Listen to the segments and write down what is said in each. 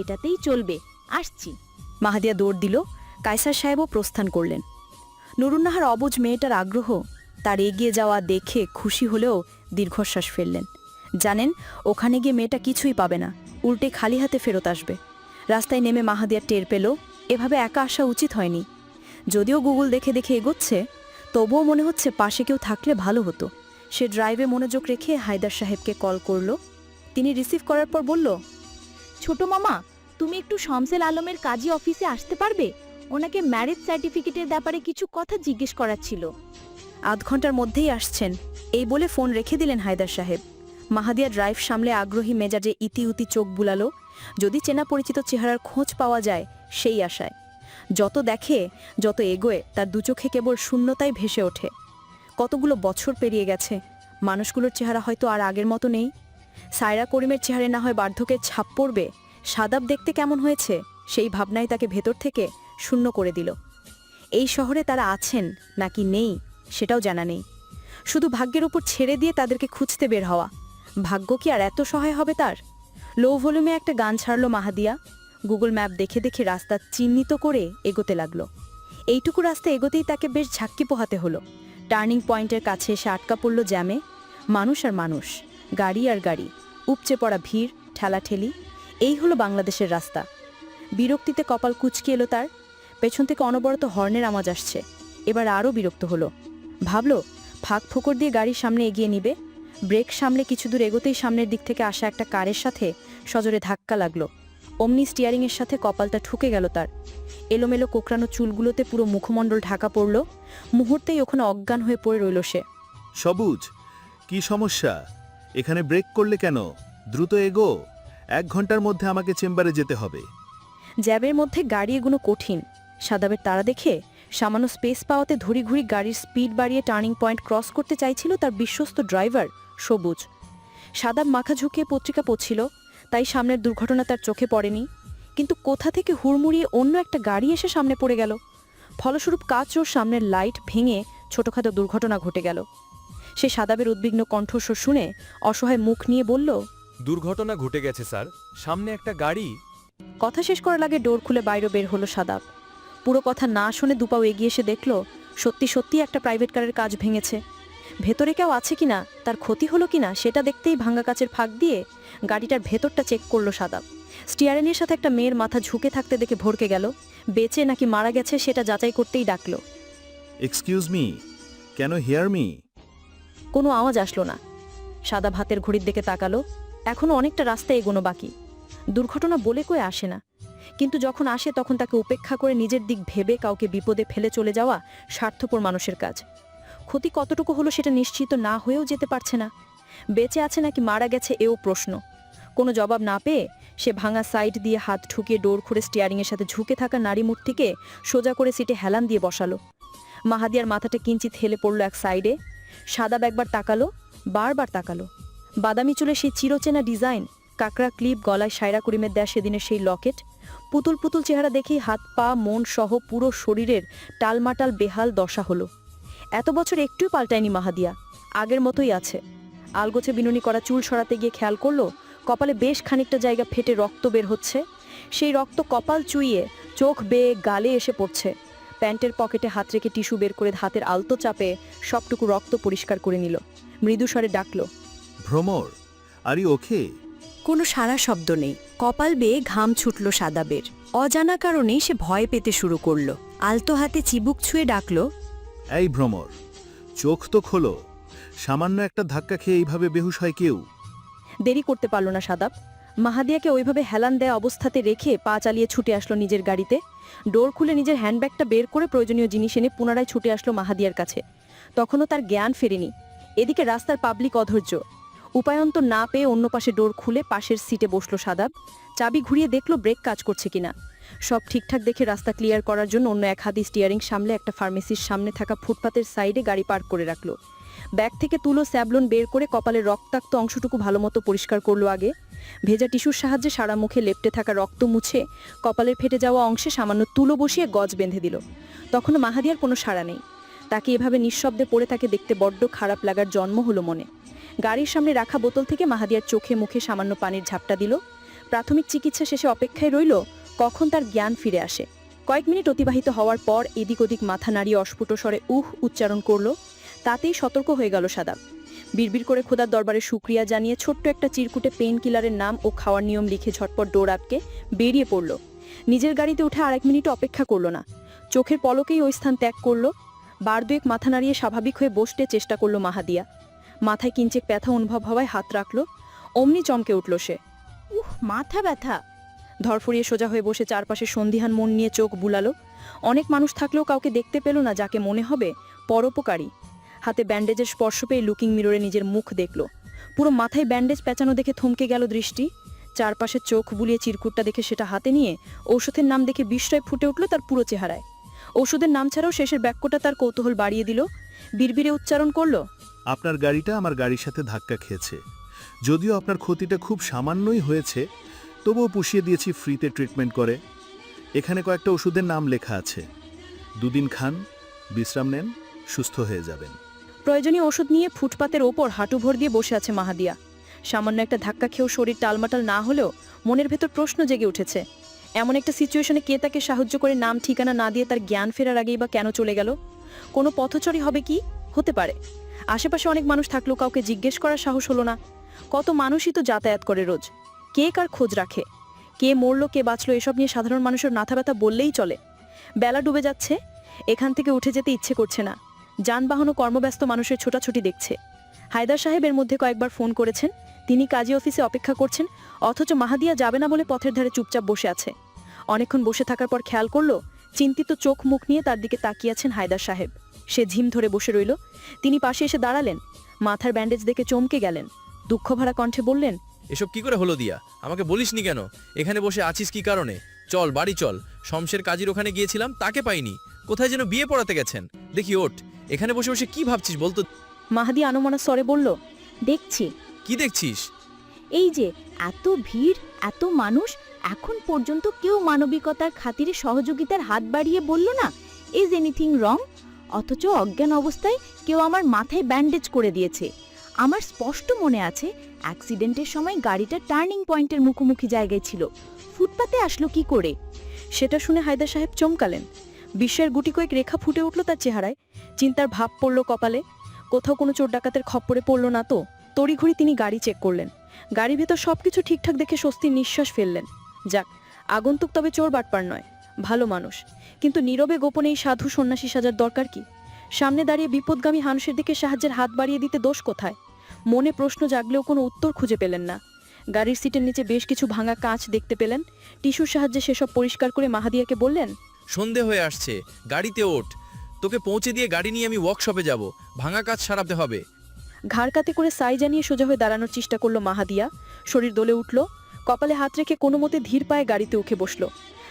এটাতেই চলবে। আসছি। মাহাদিয়া দৌড় দিল। কায়সার সাহেবও প্রস্থান করলেন। নুরুন্নাহার অবুজ মেয়েটার আগ্রহ, তার এগিয়ে যাওয়া দেখে খুশি হলেও দীর্ঘশ্বাস ফেললেন। জানেন, ওখানে গিয়ে মেয়েটা কিছুই পাবে না। উল্টে খালি হাতে ফেরত আসবে। রাস্তায় নেমে মাহাদিয়া টের পেল, এভাবে একা আসা উচিত হয়নি। যদিও গুগল দেখে দেখে এগোচ্ছে, তবুও মনে হচ্ছে পাশে কেউ থাকলে ভালো হতো। সে ড্রাইভে মনোযোগ রেখে হায়দার সাহেবকে কল করল। তিনি রিসিভ করার পর বলল, ছোট মামা তুমি একটু শমসেল আলমের কাজী অফিসে আসতে পারবে? ওনাকে ম্যারেজ সার্টিফিকেটের ব্যাপারে কিছু কথা জিজ্ঞেস করার ছিল। আধ ঘণ্টার মধ্যেই আসছেন। এই বলে ফোন রেখে দিলেন হায়দার সাহেব। মাহাদিয়া ড্রাইভ সামলে আগ্রহী মেজাজে ইতি উতি চোখ বুলালো। যদি চেনা পরিচিত চেহারার খোঁজ পাওয়া যায়, সেই আশায়। যত দেখে, যত এগোয়, তার দুচোখে কেবল শূন্যতাই ভেসে ওঠে। কতগুলো বছর পেরিয়ে গেছে। মানুষগুলোর চেহারা হয়তো আর আগের মতো নেই। সায়রা করিমের চেহারে না হয় বার্ধক্যের ছাপ পড়বে সাদাব দেখতে কেমন হয়েছে, সেই ভাবনাই তাকে ভেতর থেকে শূন্য করে দিল। এই শহরে তারা আছেন নাকি নেই, সেটাও জানা নেই। শুধু ভাগ্যের উপর ছেড়ে দিয়ে তাদেরকে খুঁজতে বের হওয়া। ভাগ্য কি আর এত সহায় হবে তার? লো ভলিউমে একটা গান ছাড়ল মাহাদিয়া। গুগল ম্যাপ দেখে দেখে রাস্তা চিহ্নিত করে এগোতে লাগল। এইটুকু রাস্তা এগোতেই তাকে বেশ ঝাক্কি পোহাতে হলো। টার্নিং পয়েন্টের কাছে এসে আটকা পড়ল জ্যামে মানুষ আর মানুষ, গাড়ি আর গাড়ি। উপচে পড়া ভিড়, ঠেলাঠেলি। এই হলো বাংলাদেশের রাস্তা। বিরক্তিতে কপাল কুচকে এলো তার, পেছন থেকে অনবরত হর্নের আওয়াজ আসছে। এবার আরও বিরক্ত হলো। ভাবল, ফাঁক ফোকর দিয়ে গাড়ির সামনে এগিয়ে নিবে। ব্রেক সামলে কিছু দূর এগোতেই সামনের দিক থেকে আসা একটা কারের সাথে সজোরে ধাক্কা লাগল। অমনি স্টিয়ারিংয়ের সাথে কপালটা ঠুকে গেল তার। এলোমেলো কোকড়ানো চুলগুলোতে পুরো মুখমণ্ডল ঢাকা পড়ল। মুহূর্তেই ওখানে অজ্ঞান হয়ে পড়ে রইল সে। সবুজ, কি সমস্যা? এখানে ব্রেক করলে কেন? দ্রুত এগো। এক ঘণ্টার মধ্যে আমাকে চেম্বারে যেতে হবে। জ্যাবের মধ্যে গাড়ি এগুলো কঠিন। সাদাবের তারা দেখে সামান্য স্পেস পাওয়াতে ধুরিঘুরি গাড়ির স্পিড বাড়িয়ে টার্নিং পয়েন্ট ক্রস করতে চাইছিল তার বিশ্বস্ত ড্রাইভার, সবুজ। সাদাব মাখা ঝুঁকিয়ে পত্রিকা পড়ছিল, তাই সামনের দুর্ঘটনা তার চোখে পড়েনি। কিন্তু কোথা থেকে হুড়মুড়িয়ে অন্য একটা গাড়ি এসে সামনে পড়ে গেল? ফলস্বরূপ কাচ ওর সামনের লাইট ভেঙে ছোটখাটো দুর্ঘটনা ঘটে গেল। সে সাদাবের উদ্বিগ্ন কণ্ঠস্বর শুনে অসহায় মুখ নিয়ে বলল দুর্ঘটনা ঘটে গেছে স্যার। সামনে একটা গাড়ি। কথা শেষ করার আগে ডোর খুলে বাইরে বের হলো সাদাব। পুরো কথা না শুনে দুপাও এগিয়ে এসে দেখল সত্যি সত্যি একটা প্রাইভেট কারের কাজ ভেঙেছে। ভেতরে কেউ আছে কিনা তার ক্ষতি হলো কিনা সেটা দেখতেই ভাঙ্গা কাচের ফাঁক দিয়ে গাড়িটার ভেতরটা চেক করল সাদাব। স্টিয়ারিনের সাথে একটা মেয়ের মাথা ঝুঁকে থাকতে দেখে ভরকে গেল। বেঁচে নাকি মারা গেছে সেটা যাচাই করতেই ডাকলো। Excuse me can hear me কোনো আওয়াজ আসলো না। সাদা ভাতের ঘড়ির দিকে তাকালো। এখনও অনেকটা রাস্তা এগোনো বাকি। দুর্ঘটনা বলে কয়ে আসে না। কিন্তু যখন আসে তখন তাকে উপেক্ষা করে নিজের দিক ভেবে কাউকে বিপদে ফেলে চলে যাওয়া স্বার্থপর মানুষের কাজ। ক্ষতি কতটুকু হলো সেটা নিশ্চিত না হয়েও যেতে পারছে না। বেঁচে আছে নাকি মারা গেছে এও প্রশ্ন। কোনো জবাব না পেয়ে সে ভাঙা সাইড দিয়ে হাত ঠুকিয়ে ডোর খুঁড়ে স্টিয়ারিংয়ের সাথে ঝুঁকে থাকা নারী মূর্তিকে সোজা করে সিটে হেলান দিয়ে বসালো। মাহাদিয়ার মাথাটা কিঞ্চিত হেলে পড়ল এক সাইডে। সাদাব একবার তাকালো, বারবার তাকালো। বাদামি চুলে সেই চিরচেনা ডিজাইন, কাকড়া ক্লিপ, গলায় সায়রা করিমের দেয়া সেদিনের সেই লকেট, পুতুল পুতুল চেহারা দেখেই হাত, পা, মন সহ পুরো শরীরের টালমাটাল বেহাল দশা হলো। এত বছর একটুই পাল্টায়নি মাহাদিয়া, আগের মতোই আছে। আলগোছে বিনুনি করা চুল সরাতে গিয়ে খেয়াল করল, কপালে বেশ খানিকটা জায়গা ফেটে রক্ত বের হচ্ছে। সেই রক্ত কপাল চুইয়ে চোখ বেয়ে গালে এসে পড়ছে। প্যান্টের পকেটে হাত রেখে টিস্যু বের করে হাতের আলতো চাপে সবটুকু রক্ত পরিষ্কার করে নিল। মৃদুস্বরে ডাকলো ভ্রমর আর ইউ ওকে কোনো সারা শব্দ নেই। কপাল বেয়ে ঘাম ছুটল সাদাবের অজানা কারণে সে ভয় পেতে শুরু করল। আলতো হাতে চিবুক ছুঁয়ে ডাকলো এই ভ্রমর চোখ তো খোলো। সামান্য একটা ধাক্কা খেয়ে এইভাবে বেহুশ হয় কেউ? দেরি করতে পারল না সাদাব। মাহাদিয়াকে ওইভাবে হেলান দেয়া অবস্থাতে রেখে পা চালিয়ে ছুটে আসলো নিজের গাড়িতে। ডোর খুলে নিজের হ্যান্ডব্যাগটা বের করে প্রয়োজনীয় জিনিস এনে পুনরায় ছুটে আসলো মাহাদিয়ার কাছে। তখনও তার জ্ঞান ফেরেনি। এদিকে রাস্তার পাবলিক অধৈর্য। উপায়ন্ত না পেয়ে অন্য পাশে ডোর খুলে পাশের সিটে বসল সাদাব। চাবি ঘুরিয়ে দেখল ব্রেক কাজ করছে কিনা। সব ঠিকঠাক দেখে রাস্তা ক্লিয়ার করার জন্য অন্য এক হাতি স্টিয়ারিং সামলে একটা ফার্মেসির সামনে থাকা ফুটপাতের সাইডে গাড়ি পার্ক করে রাখল। ব্যাগ থেকে তুলো স্যাবলন বের করে কপালের রক্তাক্ত অংশটুকু ভালোমতো পরিষ্কার করল আগে। ভেজা টিস্যুর সাহায্যে সারা মুখে লেপটে থাকা রক্ত মুছে কপালের ফেটে যাওয়া অংশে সামান্য তুলো বসিয়ে গজ বেঁধে দিল। তখনও মাহাদিয়ার কোনো সাড়া নেই। তাকে এভাবে নিঃশব্দে পড়ে তাকে দেখতে বড্ড খারাপ লাগার জন্ম হলো মনে। গাড়ির সামনে রাখা বোতল থেকে মাহাদিয়ার চোখে মুখে সামান্য পানির ঝাপটা দিল। প্রাথমিক চিকিৎসা শেষে অপেক্ষায় রইল, কখন তার জ্ঞান ফিরে আসে। কয়েক মিনিট অতিবাহিত হওয়ার পর এদিক ওদিক মাথা নাড়িয়ে অস্ফুট স্বরে উহ উচ্চারণ করল। তাতেই সতর্ক হয়ে গেল সাদাব বিড়বিড় করে খোদার দরবারে সুক্রিয়া জানিয়ে ছোট্ট একটা চিরকুটে পেন কিলারের নাম ও খাওয়ার নিয়ম লিখে ঝটপট দৌড় আটকে বেরিয়ে পড়ল। নিজের গাড়িতে উঠে আরেক মিনিট অপেক্ষা করল না। চোখের পলকেই ওই স্থান ত্যাগ করল। বার দুয়েক মাথা নাড়িয়ে স্বাভাবিক হয়ে বসতে চেষ্টা করল মাহাদিয়া। মাথায় কিঞ্চেক ব্যথা অনুভব হওয়ায় হাত রাখল। অমনি চমকে উঠল সে। উহ, মাথা ব্যথা। ধরফরিয়ে সোজা হয়ে বসে চারপাশে সন্ধিহান মন নিয়ে চোখ বুলালো। অনেক মানুষ থাকলেও কাউকে দেখতে পেল না, যাকে মনে হবে পরোপকারী। হাতে ব্যান্ডেজের স্পর্শ পেয়ে লুকিং মিররে নিজের মুখ দেখল। পুরো মাথায় ব্যান্ডেজ পেঁচানো দেখে থমকে গেল দৃষ্টি। চারপাশে চোখ বুলিয়ে চিরকুটটা দেখে সেটা হাতে নিয়ে ঔষধের নাম দেখে বিস্ময় ফুটে উঠল তার পুরো চেহারায়। ওষুধের নাম ছাড়াও শেষের বাক্যটা তার কৌতূহল বাড়িয়ে দিল। বিড়বিড়ে উচ্চারণ করল আপনার গাড়িটা আমার গাড়ির সাথে ধাক্কা খেয়েছে। যদিও আপনার ক্ষতিটা খুব সামান্যই হয়েছে, তবুও পুষিয়ে দিয়েছি ফ্রিতে ট্রিটমেন্ট করে। এখানে কয়েকটা ওষুধের নাম লেখা আছে। দুদিন খান, বিশ্রাম নেন, সুস্থ হয়ে যাবেন। প্রয়োজনীয় ওষুধ নিয়ে ফুটপাতের ওপর হাঁটু ভর দিয়ে বসে আছে মাহাদিয়া। সামান্য একটা ধাক্কা খেয়েও শরীর টালমাটাল না হলেও মনের ভেতর প্রশ্ন জেগে উঠেছে। এমন একটা সিচুয়েশনে কে তাকে সাহায্য করে নাম ঠিকানা না দিয়ে তার জ্ঞান ফেরার আগেই বা কেন চলে গেল? কোনো পথচরী হবে কি? হতে পারে। আশেপাশে অনেক মানুষ থাকলেও কাউকে জিজ্ঞেস করার সাহস হলো না। কত মানুষই তো যাতায়াত করে রোজ। কে কার খোঁজ রাখে? কে মরলো, কে বাঁচলো, এসব নিয়ে সাধারণ মানুষের মাথা ব্যথা বললেই চলে। বেলা ডুবে যাচ্ছে, এখান থেকে উঠে যেতে ইচ্ছে করছে না। যানবাহন ও কর্মব্যস্ত মানুষের ছোটাছুটি দেখছে। হায়দার সাহেবের মধ্যে কয়েকবার ফোন করেছেন। তিনি কাজী অফিসে অপেক্ষা করছেন, অথচ মাহাদিয়া যাবে না বলে পথের ধারে চুপচাপ বসে আছে। অনেকক্ষণ বসে থাকার পর খেয়াল করল চিন্তিত চোখ মুখ নিয়ে তার দিকে তাকিয়ে আছেন হায়দার সাহেব। সে ঝিম ধরে বসে রইল। তিনি পাশে এসে দাঁড়ালেন। মাথার ব্যান্ডেজ দেখে চমকে গেলেন। দুঃখভরা কণ্ঠে বললেন এসব কি করে হলো দিয়া? আমাকে বলিসনি কেন? এখানে বসে আছিস কি কারণে? চল বাড়ি চল। শমশের কাজীর ওখানে গিয়েছিলাম তাকে পাইনি। কোথায় যেন বিয়ে পড়াতে গেছেন। দেখি ওঠ এখানে বসে বসে কি ভাবছিস বলতো মাহাদি আনমনা স্বরে বলল দেখছি। কি দেখছিস? এই যে এত ভিড় এত মানুষ এখন পর্যন্ত কেউ মানবিকতার খাতিরে সহযোগিতার হাত বাড়িয়ে বলল না ইজ এনিথিং রং অথচ অজ্ঞান অবস্থায় কেউ আমার মাথায় ব্যান্ডেজ করে দিয়েছে। আমার স্পষ্ট মনে আছে অ্যাক্সিডেন্টের সময় গাড়িটা টার্নিং পয়েন্টের মুখোমুখি জায়গায় ছিল। ফুটপাতে আসলো কি করে? সেটা শুনে হায়দার সাহেব চমকালেন। বিশ্বের গুটি কয়েক রেখা ফুটে উঠল তার চেহারায়। চিন্তার ভাব পড়ল কপালে। কোথাও কোনো চোর ডাকাতের খপ্পরে পড়ল না তো। তড়িঘড়ি তিনি গাড়ি চেক করলেন। গাড়ির ভেতর সবকিছু ঠিকঠাক দেখে স্বস্তির নিঃশ্বাস ফেললেন। যাক আগন্তুক তবে চোর বাটপার নয় ভালো মানুষ। কিন্তু নীরবে গোপনে এই সাধু সন্ন্যাসী সাজার দরকার কি? সামনে দাঁড়িয়ে বিপদগামী হানুষের দিকে সাহায্যের হাত বাড়িয়ে দিতে দোষ কোথায়? মনে প্রশ্ন জাগলেও কোনো উত্তর খুঁজে পেলেন না। গাড়ির সিটের নিচে বেশ কিছু ভাঙা কাঁচ দেখতে পেলেন। টিস্যুর সাহায্যে সেসব পরিষ্কার করে মাহাদিয়াকে বললেন সন্ধে হয়ে আসছে গাড়িতে ওঠ। তোকে পৌঁছে দিয়ে গাড়ি নিয়ে আমি ওয়ার্কশপে যাব ভাঙা কাজ সারাতে হবে। ঘাড় কাতে করে সাই জানিয়ে সোজা হয়ে দাঁড়ানোর চেষ্টা করল মাহাদিয়া। শরীর দোলে উঠল। কপালে হাত রেখে কোনো মতে ধীর পায়ে গাড়িতে উঠে বসল।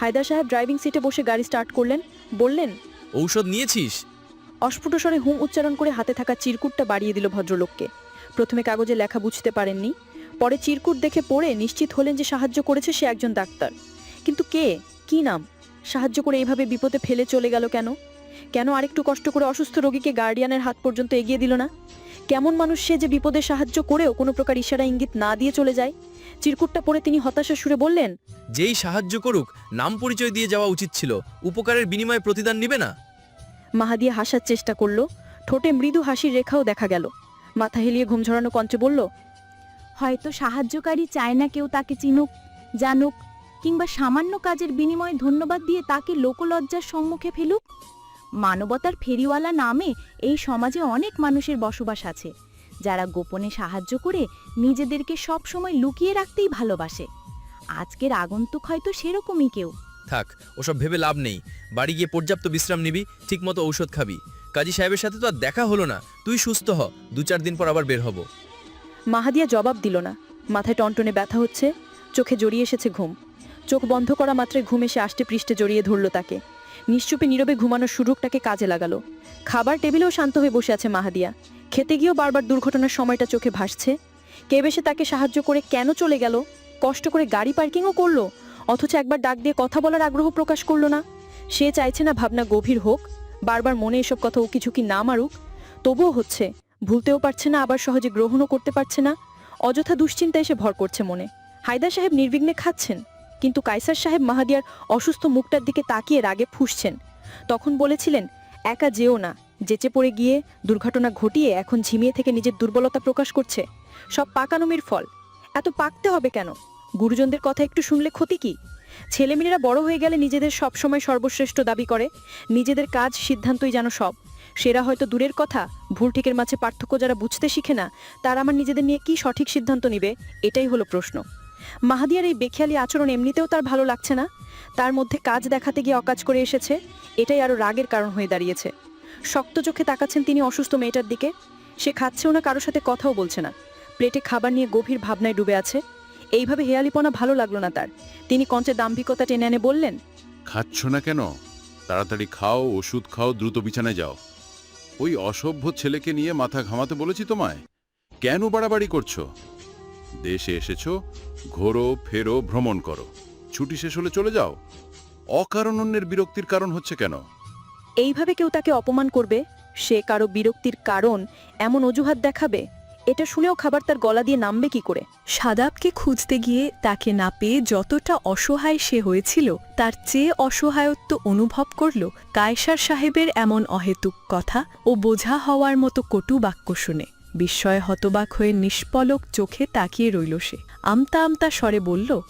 হায়দার সাহেব ড্রাইভিং সিটে বসে গাড়ি স্টার্ট করলেন বললেন ঔষধ নিয়েছিস? অস্ফুট স্বরে হুম উচ্চারণ করে হাতে থাকা চিরকুটটা বাড়িয়ে দিল ভদ্রলোককে। প্রথমে কাগজে লেখা বুঝতে পারেননি পরে চিরকুট দেখে পড়ে নিশ্চিত হলেন যে সাহায্য করেছে সে একজন ডাক্তার। কিন্তু কে? কি নাম? সাহায্য করে এইভাবে বিপদে ফেলে চলে গেল কেন? কেন আরেকটু কষ্ট করে অসুস্থ রোগীকে গার্ডিয়ানের হাত পর্যন্ত এগিয়ে দিল না? কেমন মানুষ সে যে বিপদে সাহায্য করেও কোনো প্রকার ইশারা ইঙ্গিত না দিয়ে চলে যায়? চিরকুটটা পড়ে তিনি হতাশা সুরে বললেন যেই সাহায্য করুক নাম পরিচয় দিয়ে যাওয়া উচিত ছিল। উপকারের বিনিময়ে প্রতিদান নিবে না? মাহাদিয়া হাসার চেষ্টা করল। ঠোঁটে মৃদু হাসির রেখাও দেখা গেল। মাথা হেলিয়ে ঘুম ঝরানো কঞ্চে বলল হয়তো সাহায্যকারী চায় না কেউ তাকে চিনুক জানুক কিংবা সামান্য কাজের বিনিময়ে ধন্যবাদ দিয়ে তাকে লোকলজ্জার সম্মুখে ফেলুক। মানবতার ফেরিওয়ালা নামে এই সমাজে অনেক মানুষের বসবাস আছে। যারা গোপনে সাহায্য করে নিজেদেরকে সব সময় লুকিয়ে রাখতেই ভালোবাসে। আজকের আগন্তুক হয়তো সেরকমই কেউ। থাক ওসব ভেবে লাভ নেই। বাড়ি গিয়ে পর্যাপ্ত বিশ্রাম নিবি ঠিকমতো ঔষধ খাবি। কাজী সাহেবের সাথে তো আর দেখা হলো না। তুই সুস্থ হ দু চার দিন পর আবার বের হব। মাহাদিয়া জবাব দিল না। মাথায় টনটনে ব্যথা হচ্ছে চোখে জড়িয়ে এসেছে ঘুম। চোখ বন্ধ করা মাত্রই ঘুম এসে আষ্টে পৃষ্ঠে জড়িয়ে ধরল তাকে। নিশ্চুপে নীরবে ঘুমানোর সুযোগটাকে কাজে লাগালো। খাবার টেবিলেও শান্ত হয়ে বসে আছে মাহাদিয়া। খেতে গিয়েও বারবার দুর্ঘটনার সময়টা চোখে ভাসছে। কে বেশে তাকে সাহায্য করে কেন চলে গেল? কষ্ট করে গাড়ি পার্কিংও করল? অথচ একবার ডাক দিয়ে কথা বলার আগ্রহ প্রকাশ করল না? সে চাইছে না ভাবনা গভীর হোক। বারবার মনে এসব কথা ও কিছু কি না মারুক? তবুও হচ্ছে। ভুলতেও পারছে না, আবার সহজে গ্রহণও করতে পারছে না। অযথা দুশ্চিন্তা এসে ভর করছে মনে। হায়দার সাহেব নির্বিঘ্নে খাচ্ছেন। কিন্তু কাইসার সাহেব মাহাদিয়ার অসুস্থ মুখটার দিকে তাকিয়ে রাগে ফুঁসছেন। তখন বলেছিলেন, একা যেও না। যেচে পড়ে গিয়ে দুর্ঘটনা ঘটিয়ে এখন ঝিমিয়ে থেকে নিজের দুর্বলতা প্রকাশ করছে। সব পাকানুমির ফল। এত পাকতে হবে কেন? গুরুজনদের কথা একটু শুনলে ক্ষতি কি? ছেলেমেয়েরা বড় হয়ে গেলে নিজেদের সবসময় সর্বশ্রেষ্ঠ দাবি করে, নিজেদের কাজ সিদ্ধান্তই যেন সব। সেরা হয়তো দূরের কথা, ভুল ঠিকের মাঝে পার্থক্য যারা বুঝতে শিখে না, তারা আমার নিজেদের নিয়ে কি সঠিক সিদ্ধান্ত নিবে? এটাই হলো প্রশ্ন। মাহাদিয়ার এই বেখিয়ালি আচরণ এমনিতেও তার ভালো লাগছে না? তার মধ্যে কাজ দেখাতে গিয়ে অকাজ করে এসেছে, এটাই আরও রাগের কারণ হয়ে দাঁড়িয়েছে। শক্ত চোখে তাকাচ্ছেন তিনি অসুস্থ মেয়েটার দিকে। সে খাচ্ছেও না কারোর সাথে কথাও বলছে না। প্লেটে খাবার নিয়ে গভীর ভাবনায় ডুবে আছে। এইভাবে হেয়ালিপনা ভালো লাগল না তার। তিনি কঞ্চে দাম্ভিকতা টেনে এনে বললেন, খাচ্ছ না কেন? তাড়াতাড়ি খাও, ওষুধ খাও, দ্রুত বিছানায় যাও। ওই অসভ্য ছেলেকে নিয়ে মাথা ঘামাতে বলেছি তোমায়। কেন বাড়াবাড়ি করছ? দেশে এসেছ, ঘোরো, ফেরো, ভ্রমণ করো। ছুটি শেষ হলে চলে যাও। অকারণ অন্যের বিরক্তির কারণ হচ্ছে কেন? এইভাবে কেউ তাকে অপমান করবে? সে কারও বিরক্তির কারণ এমন অজুহাত দেখাবে? এটা শুনেও খাবার তার গলা দিয়ে নামবে কি করে? সাদাবকে খুঁজতে গিয়ে তাকে না পেয়ে যতটা অসহায় সে হয়েছিল, তার চেয়ে অসহায়ত্ব অনুভব করল কায়সার সাহেবের এমন অহেতুক কথা ও বোঝা হওয়ার মতো কটু বাক্য শুনে। বিস্ময়ে হতবাক হয়ে নিষ্পলক চোখে তাকিয়ে রইল সে। আমতা আমতা স্বরে বলল